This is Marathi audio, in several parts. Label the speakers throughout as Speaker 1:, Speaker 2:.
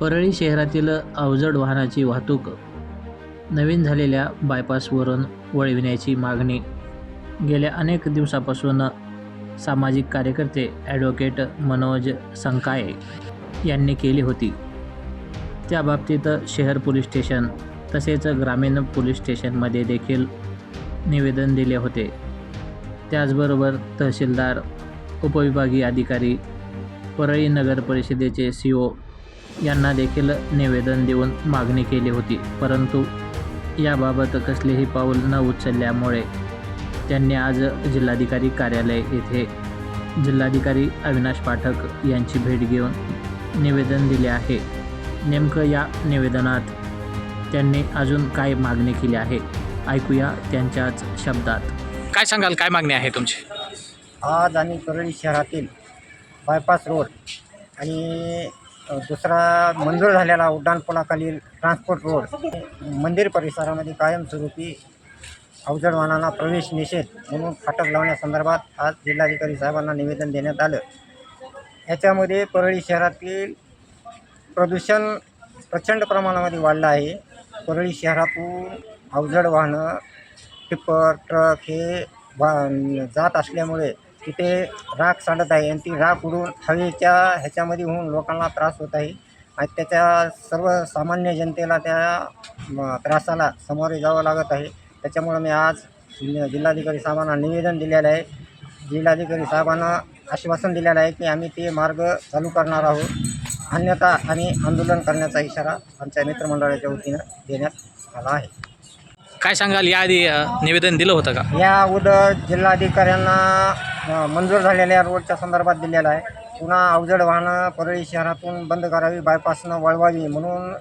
Speaker 1: परळी शहरातील अवजड वाहनाची वाहतूक नवीन झालेल्या बायपासवरून वळविण्याची मागणी. गेल्या अनेक दिवसापासून सामाजिक कार्यकर्ते ॲडव्होकेट मनोज संकाये यांनी केली होती. त्या बाबतीत शहर पोलीस स्टेशन तसेच ग्रामीण पोलीस स्टेशनमध्ये देखील निवेदन दिले होते. त्याचबरोबर तहसीलदार उपविभागीय अधिकारी परळी नगर परिषदेचे सी ओ यांना देखील निवेदन देऊन मागणी केली होती. परंतु याबाबत कसलेही पाऊल न उचलल्यामुळे त्यांनी आज जिल्हाधिकारी कार्यालय येथे जिल्हाधिकारी अविनाश पाठक यांची भेट घेऊन निवेदन दिले आहे. नेमकं या निवेदनात त्यांनी अजून काय मागणी केली आहे? ऐकूया त्यांच्याच शब्दात.
Speaker 2: काय सांगाल? काय मागणी आहे तुमची?
Speaker 3: आज आणि परळी शहरातील बायपास रोड आणि दुसरा मंजूर झालेला उड्डाणपुलाखालील ट्रान्सपोर्ट रोड. मंदिर परिसरामध्ये कायमस्वरूपी अवजड वाहनांना प्रवेश निषेध म्हणून फाटक लावण्यासंदर्भात आज जिल्हाधिकारी साहेबांना निवेदन देण्यात आलं. याच्यामध्ये परळी शहरातील प्रदूषण प्रचंड प्रमाणामध्ये वाढलं आहे. परळी शहरातून अवजड वाहनं टिप्पर ट्रक हे वा जात असल्यामुळे तिथे राख सांडत आहे आणि ती राख उडून हवेच्या ह्याच्यामध्ये होऊन लोकांना त्रास होत आहे. आणि त्याच्या सर्वसामान्य जनतेला त्या म, त्रासाला सामोरे जावं लागत आहे. त्याच्यामुळं मी आज जिल्हा- जिल्हाधिकारी साहेबांना निवेदन दिलेलं आहे. जिल्हाधिकारी साहेबांना आश्वासन दिलेलं आहे की आम्ही ते मार्ग चालू करणार आहोत. अन्यथा आम्ही आंदोलन करण्याचा इशारा आमच्या मित्रमंडळाच्या वतीनं देण्यात आला आहे.
Speaker 2: काय सांगाल? याआधी निवेदन दिलं होतं का?
Speaker 3: या अगोदर जिल्हाधिकाऱ्यांना मंजूर झालेल्या रोडच्या संदर्भात दिलेला आहे. पुन्हा अवजड वाहनं परळी शहरातून बंद करावी बायपासनं वळवावी म्हणून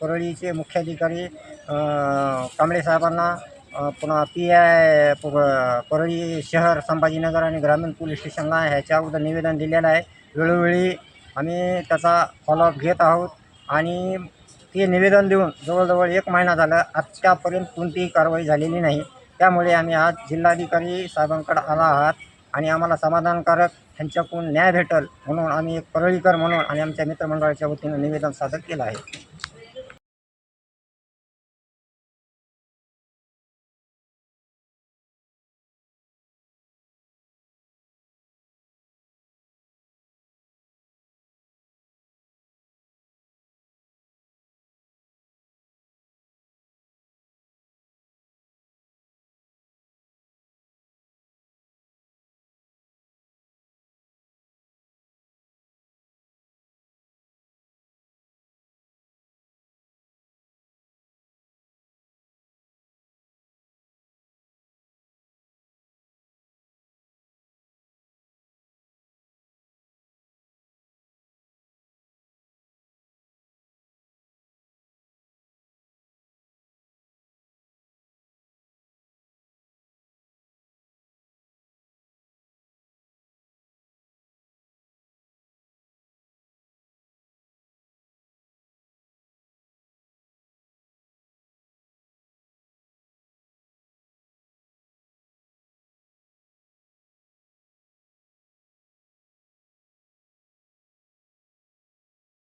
Speaker 3: परळीचे मुख्याधिकारी कांबळेसाहेबांना कांबळे साहेबांना पुन्हा पी आय परळी शहर संभाजीनगर आणि ग्रामीण पोलीस स्टेशनला ह्याच्या अगोदर निवेदन दिलेलं आहे. वेळोवेळी आम्ही त्याचा फॉलोअप घेत आहोत आणि ते निवेदन देऊन जवळजवळ एक महिना झाला आत्तापर्यंत कोणतीही कारवाई झालेली नाही. त्यामुळे आम्ही आज जिल्हाधिकारी साहेबांकडे आला आहात आणि आम्हाला समाधानकारक त्यांच्याकडून न्याय भेटल म्हणून आम्ही एक परळीकर म्हणून आणि आमच्या मित्रमंडळाच्या वतीनं निवेदन सादर केलं आहे.